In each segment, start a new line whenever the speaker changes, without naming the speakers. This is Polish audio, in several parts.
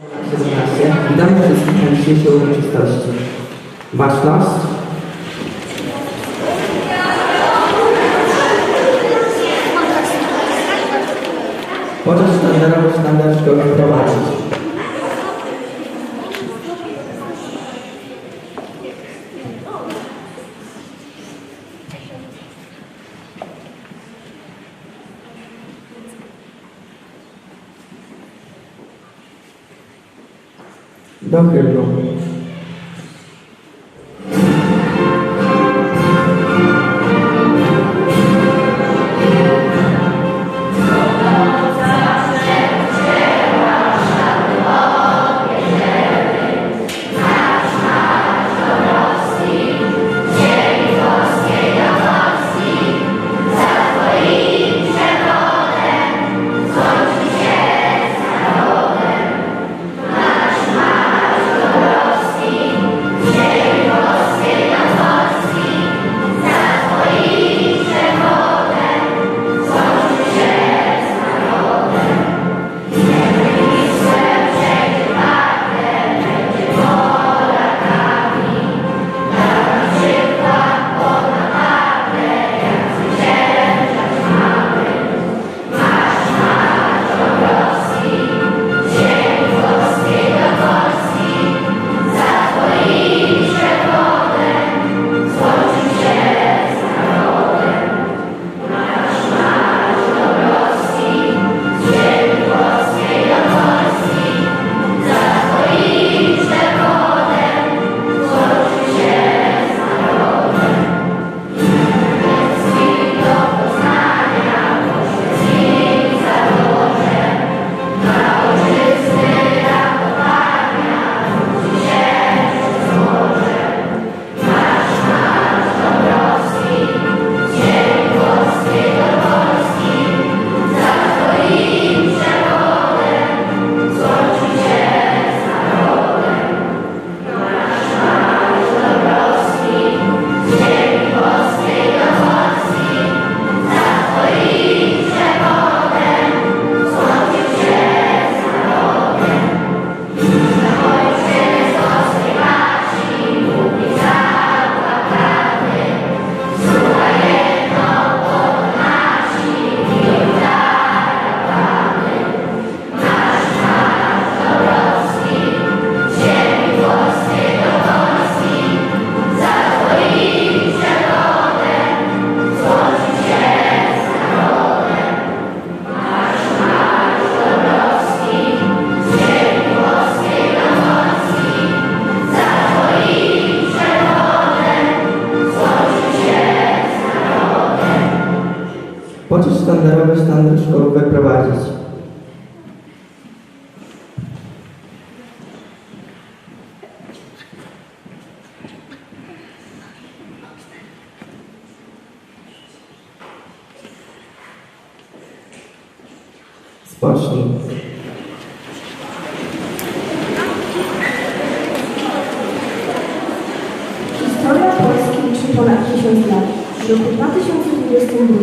17. Witamy wszystkich na dzisiejszej uroczystości. Ważność. Pociąg sztandarowy sztandar szkoły prowadzić.
Dame el nombre.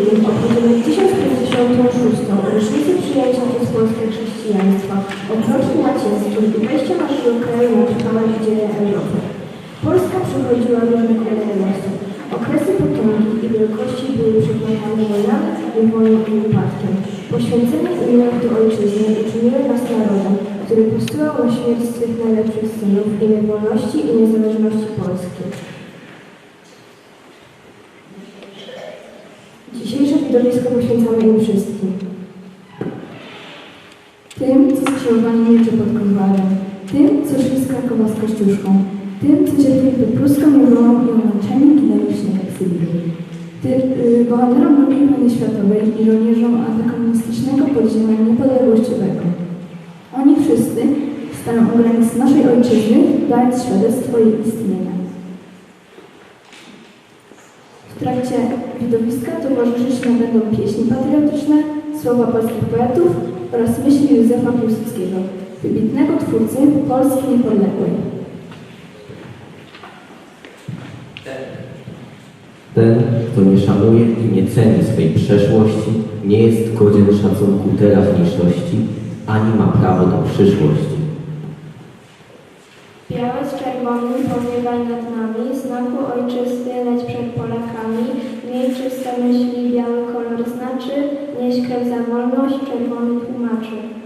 2022 obchodzimy 1056. rocznicę przyjęcia przez Polskę chrześcijaństwa, okroczki łacińskim i wejścia naszego kraju na trwałe dziele Europy. Polska przechodziła różne losy. Okresy potęgi i wielkości były przeplątane wojnami, niewolą i upadkiem. Poświęcenie umiar do ojczyzny uczyniły nas narodem, który posyłał na śmierć swych najlepszych synów w imię wolności i niezależności Polski. Widowisko poświęcamy im wszystkim. Tym, co skrzyżowali miecze pod konwarem. Tym, co szli z Krakowa z Kościuszką. Tym, co cierpieli pod pruską niewolą i umęczeni ginęli w śniegach Syberii. Tym y, bohaterom II wojny światowej i żołnierzom antykomunistycznego podziemia niepodległościowego. Oni wszyscy staną u granic naszej ojczyzny, dając świadectwo jej istnienia. W trakcie widowiska towarzyszyć nam będą pieśni patriotyczne, słowa polskich poetów oraz myśli Józefa Piłsudskiego, wybitnego twórcy Polski niepodległej.
Ten, kto nie szanuje i nie ceni swej przeszłości, nie jest godzien szacunku teraźniejszości, ani ma prawo do przyszłości.
Białe z czerwonym powiewaj nad nami, znaku ojczysty leć przed Polakami. Miej czyste myśli, biały kolor znaczy, nieś za wolność, czerwony tłumaczy.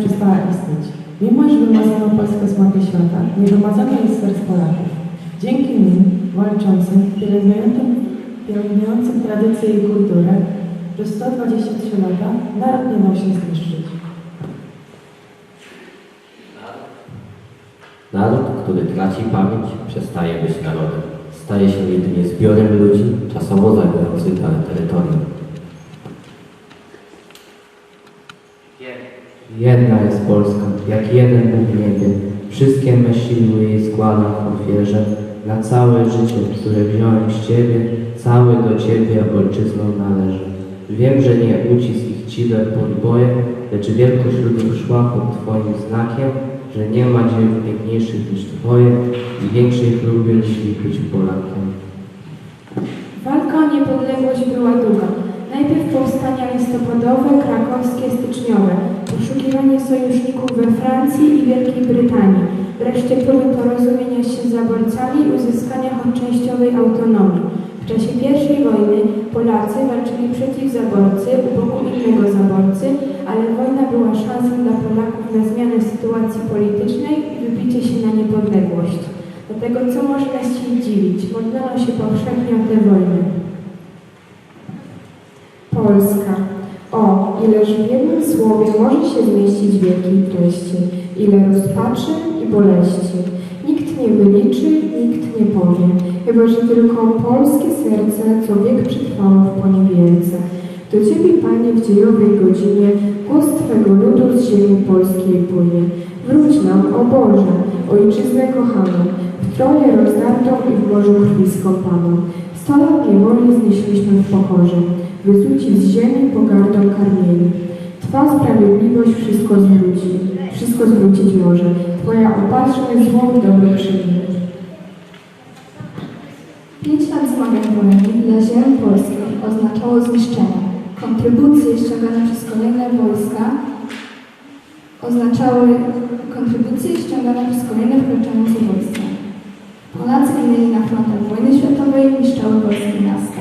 Przestała istnieć. Mimo iż wymazano Polskę z mapy świata, nie wymazano jej serc Polaków. Dzięki nim, walczącym, pielęgnującym, pielęgnującym tradycję i kulturę, przez 123 lata naród nie dał się zniszczyć.
Naród, który traci pamięć, przestaje być narodem. Staje się jedynie zbiorem ludzi, czasowo zajmujących dane terytorium.
Jedna jest Polska, jak jeden Bóg w niebie. Wszystkie me siły jej składam w ofierze. Na całe życie, które wziąłem z Ciebie, cały do Ciebie ojczyzną należy. Wiem, że nie ucisk ich chciwe podboje, lecz wielkość ludu szła pod Twoim znakiem, że nie ma dzieł piękniejszych niż Twoje i większej chlubie jeśli być Polakiem.
Walka o niepodległość była długa. Najpierw powstania listopadowe, krakowskie, styczniowe, poszukiwanie sojuszników we Francji i Wielkiej Brytanii, wreszcie próby porozumienia się z zaborcami i uzyskania choć częściowej autonomii. W czasie I wojny Polacy walczyli przeciw zaborcy u boku innego zaborcy, ale wojna była szansą dla Polaków na zmianę sytuacji politycznej i wybicie się na niepodległość. Dlatego co może nas się dziwić? Modlono się powszechnie o tę wojnę. Polska. O, ileż w jednym słowie może się zmieścić wielkiej treści, ile rozpaczy i boleści. Nikt nie wyliczy, nikt nie powie, chyba że tylko polskie serce, co wiek przetrwało w poniewielce. Do Ciebie, Panie, w dziejowej godzinie głos Twego ludu z ziemi polskiej płynie. Wróć nam, o Boże, ojczyznę kochaną, w troje rozdartą i w morzu krwi skąpaną. Sto lat niewoli znieśliśmy w pokorze, wyzuci z ziemi pogardą karmieni. Twa sprawiedliwość wszystko zwróci, wszystko zwrócić może. Twoja opatrzność zło dobro przyjmie.
Pięć lat zmagań wojennych dla ziem polskich oznaczało zniszczenie. Kontrybucje ściągane przez kolejne wojska oznaczały kontrybucje ściągane przez kolejne wkraczające wojska. Polacy ginęli na frontach wojny światowej, niszczały polskie miasta.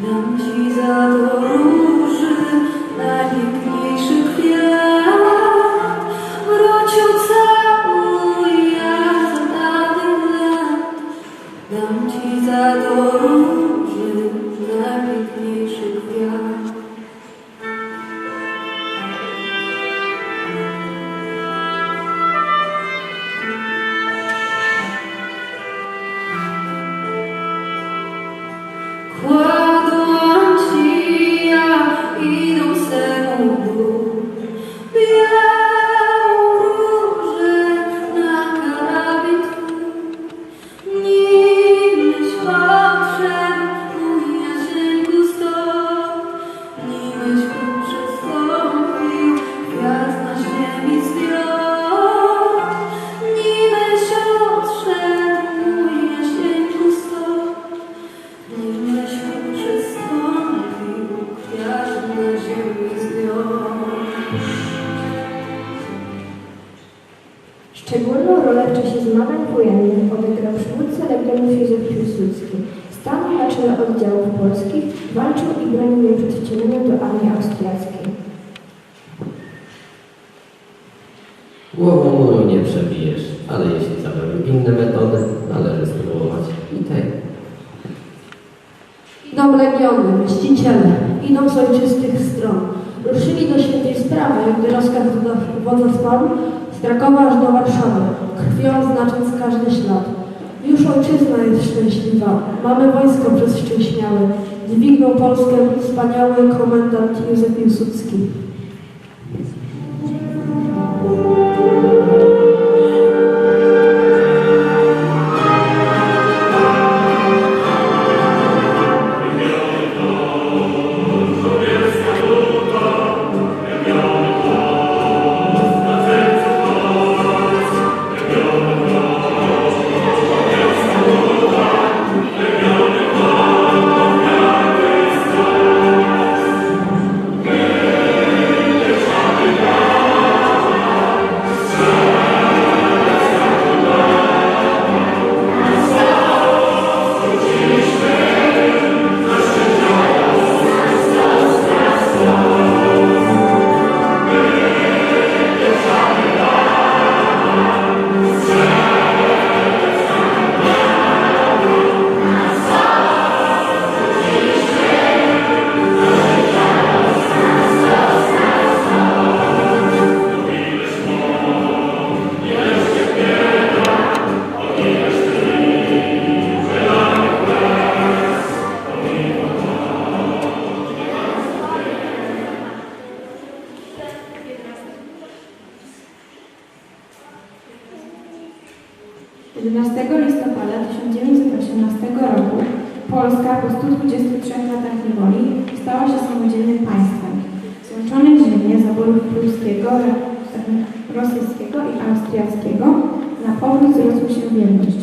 No. Wcieleniem do armii austriackiej.
Głową muru nie przebijesz, ale jeśli zabrał inne metody, należy spróbować i tej.
Idą legiony, mściciele, idą z ojczystych stron. Ruszyli do świętej sprawy, gdy rozkaz wodza- wodza spadł, z Krakowa aż do Warszawy, krwią znacząc każdy ślad. Już ojczyzna jest szczęśliwa, mamy wojsko przez szczęśniałe. Dźwignął Polskę wspaniały komendant Józef Piłsudski.
Polska po 123 latach niewoli stała się samodzielnym państwem. Złączone ziemie zaborów pruskiego, rosyjskiego i austriackiego na powrót zrosły się w jedność.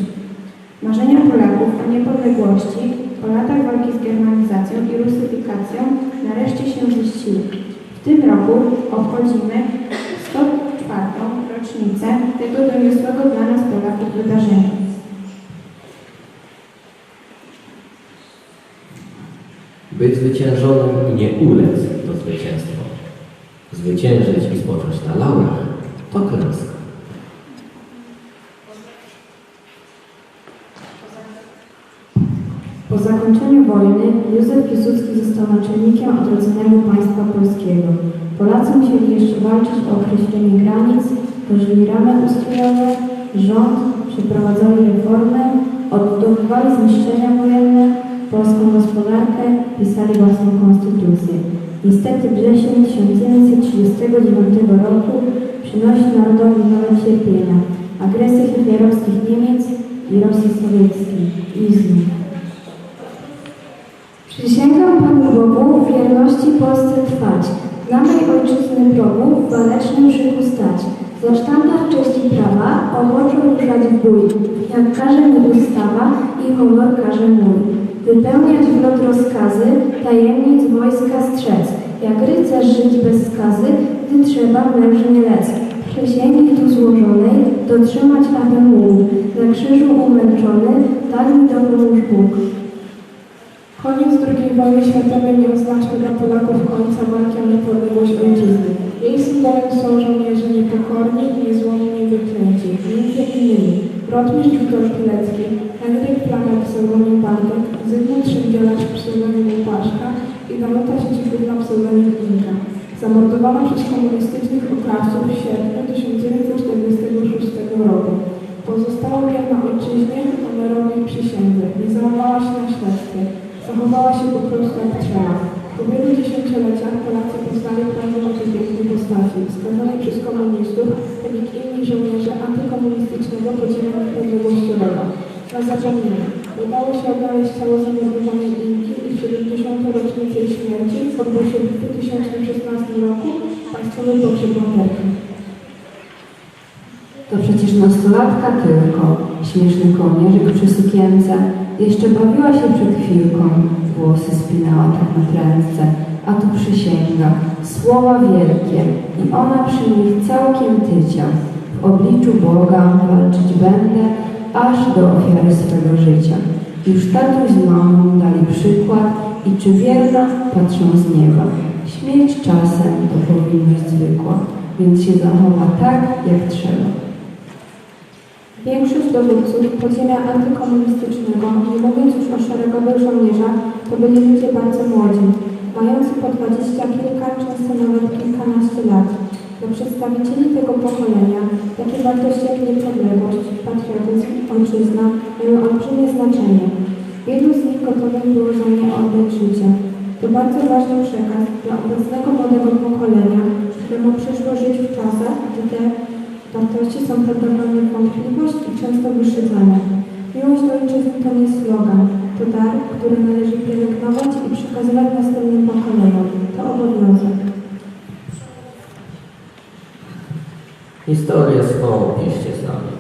Marzenia Polaków o niepodległości po latach walki z germanizacją i rusyfikacją nareszcie się ziściły. W tym roku obchodzimy 104. rocznicę tego doniosłego dla nas Polaków wydarzenia.
Być zwyciężonym i nie ulec to zwycięstwo. Zwyciężyć i spocząć na laurach to klęska.
Po zakończeniu wojny Józef Piłsudski został naczelnikiem odrodzonego państwa polskiego. Polacy musieli jeszcze walczyć o określenie granic, tworzyli ramy ustrojowe, rząd, przeprowadzali reformy, odbudowywali zniszczenia wojenne, polską gospodarkę, pisali własną konstytucję. Niestety wrzesień 1939 roku przynosi narodowi nowe cierpienia, agresję hitlerowskich Niemiec i Rosji Sowieckiej i. Przysięgam Panu Bogu wierności Polsce trwać, dla mej ojczyzny progu w walecznym szyku stać, za sztandar cześci prawa ochoczo ruszać w bój, jak każe mi ustawa i honor każe mój. Wypełniać w lot rozkazy, tajemnic wojska strzec, jak rycerz żyć bez skazy, gdy trzeba mężnie lec. Przysięgi tu złożonej dotrzymać abym mógł, na krzyżu umęczony, tak mi dopomóż Bóg.
Koniec II wojny światowej nie oznaczał dla Polaków końca walki niepodległość ojczyzny. Jej symbolem są żołnierze niepokorni i niezłomnie wyklęci. Między Rotmistrz Wiktor Pilecki, Henryk Plamek pseudonim Bartek, Zygmunt Szyngielacz pseudonim Łupaszka i Danuta Siedzibydla pseudonim Inka. Zamordowano przez komunistycznych oprawców w sierpniu 1946 roku. Pozostała wierna ojczyźnie, honorowi przysiędze. Nie załamała się na śledztwie. Zachowała się po prostu jak trzeba. Po wielu dziesięcioleciach Polacy poznali prawdę tej pięknej postaci, skazanej przez komunistów, tak jak inni żołnierze antykomunistycznego podziemia niepodległościowego. Na zapomnienie. Udało się odnaleźć ciało zamordowanej Inki i w 70. rocznicę jej śmierci odbył się w 2016 roku państwowy pogrzeb morderki.
To przecież nastolatka tylko, śmieszny kołnierzyk przy sukience. Jeszcze bawiła się przed chwilką, włosy spinała tak na trędce, a tu przysięga, słowa wielkie i ona przy nich całkiem tycia. W obliczu Boga walczyć będę, aż do ofiary swego życia. Już tatuś z mamą dali przykład i czy wierna patrzą z nieba. Śmierć czasem to powinność zwykła, więc się zachowa tak, jak trzeba.
Większość dowódców podziemia antykomunistycznego, nie mówiąc już o szeregowych żołnierzach, to byli ludzie bardzo młodzi, mający po dwadzieścia kilka, często nawet kilkanaście lat. Dla przedstawicieli tego pokolenia takie wartości jak niepodległość, patriotyzm, ojczyzna mają olbrzymie znaczenie. Wielu z nich gotowych było za nie oddać życie. To bardzo ważny przekaz dla obecnego młodego pokolenia, któremu przyszło żyć w czasach, gdy te wartości są poddawane wątpliwość i często wyszydzane. Miłość do ojczyzny to nie slogan, to dar, który należy pielęgnować i przekazywać następnym pokoleniom. To obowiązek.
Historię swą piszcie sami,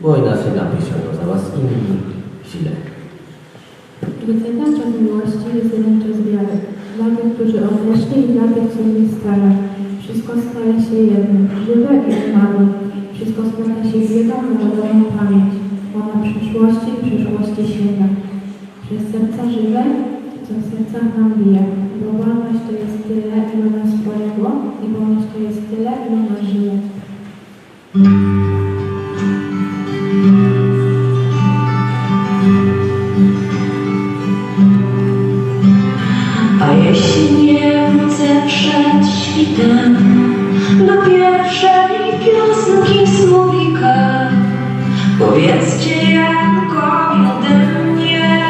bo inaczej napiszą ją za was inni źle.
Gdy ten czas miłości jest jeden czas wiary. Dla tych, którzy odeszli i dla tych, co nie stara. Wszystko staje się jednym, żywe i umarłe. Wszystko splata się w jedną narodową pamięć. Ona przyszłości i przyszłości świata. Przez serca żywe, co w sercach nam bije. Bo wolność to jest tyle, ile nas poległo i wolność to jest tyle, ile
nie wrócę przed świtem do pierwszej piosenki słowika, powiedzcie Jankowi ode mnie,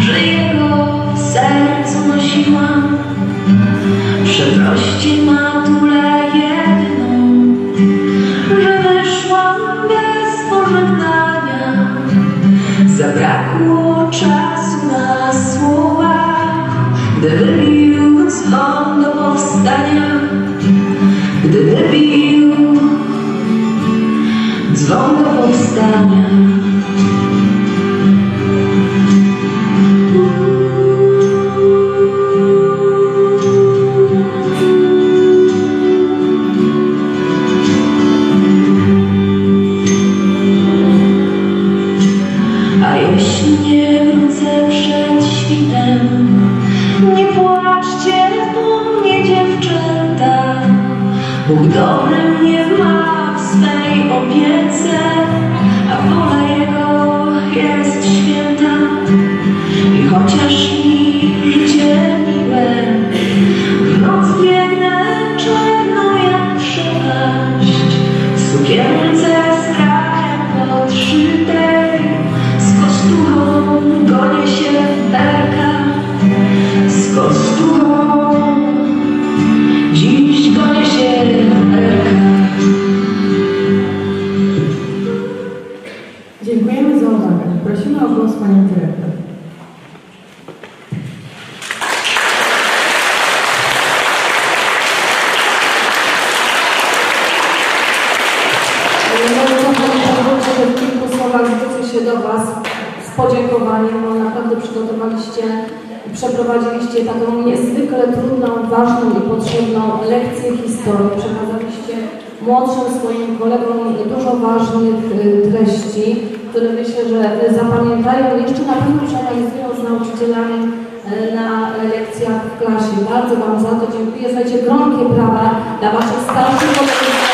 że jego w sercu nosiłam. Przeproście matulę dzwon do do
Was z podziękowaniem, bo naprawdę przygotowaliście i przeprowadziliście taką niezwykle trudną, ważną i potrzebną lekcję historii. Przekazaliście młodszym swoim kolegom dużo ważnych y, treści, które myślę, że zapamiętają jeszcze na pewno przeanalizują z nauczycielami y, na lekcjach w klasie. Bardzo Wam za to dziękuję. Słuchajcie, gromkie brawa dla Waszych starszych kolegów.